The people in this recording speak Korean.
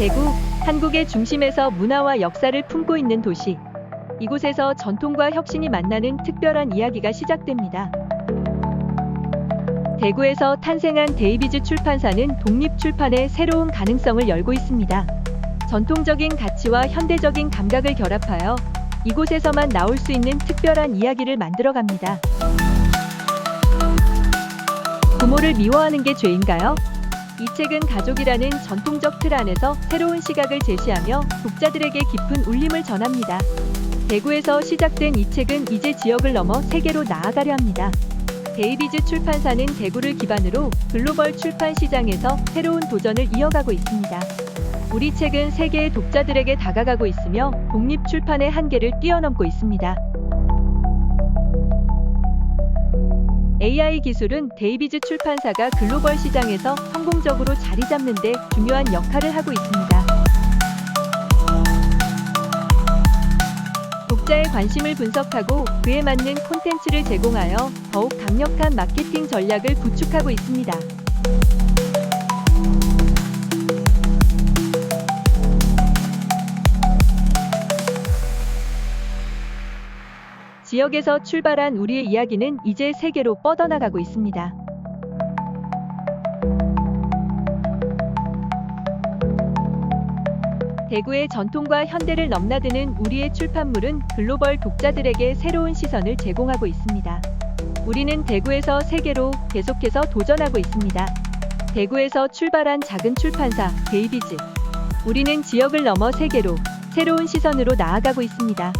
대구, 한국의 중심에서 문화와 역사를 품고 있는 도시. 이곳에서 전통과 혁신이 만나는 특별한 이야기가 시작됩니다. 대구에서 탄생한 데이비즈 출판사는 독립 출판의 새로운 가능성을 열고 있습니다. 전통적인 가치와 현대적인 감각을 결합하여 이곳에서만 나올 수 있는 특별한 이야기를 만들어 갑니다. 부모를 미워하는 게 죄인가요? 이 책은 가족이라는 전통적 틀 안에서 새로운 시각을 제시하며 독자들에게 깊은 울림을 전합니다. 대구에서 시작된 이 책은 이제 지역을 넘어 세계로 나아가려 합니다. 데이비즈 출판사는 대구를 기반으로 글로벌 출판 시장에서 새로운 도전을 이어가고 있습니다. 우리 책은 세계의 독자들에게 다가가고 있으며 독립 출판의 한계를 뛰어넘고 있습니다. AI 기술은 데이비즈 출판사가 글로벌 시장에서 성공적으로 자리 잡는 데 중요한 역할을 하고 있습니다. 독자의 관심을 분석하고 그에 맞는 콘텐츠를 제공하여 더욱 강력한 마케팅 전략을 구축하고 있습니다. 지역에서 출발한 우리의 이야기는 이제 세계로 뻗어나가고 있습니다. 대구의 전통과 현대를 넘나드는 우리의 출판물은 글로벌 독자들에게 새로운 시선을 제공하고 있습니다. 우리는 대구에서 세계로 계속해서 도전하고 있습니다. 대구에서 출발한 작은 출판사 데이비즈. 우리는 지역을 넘어 세계로 새로운 시선으로 나아가고 있습니다.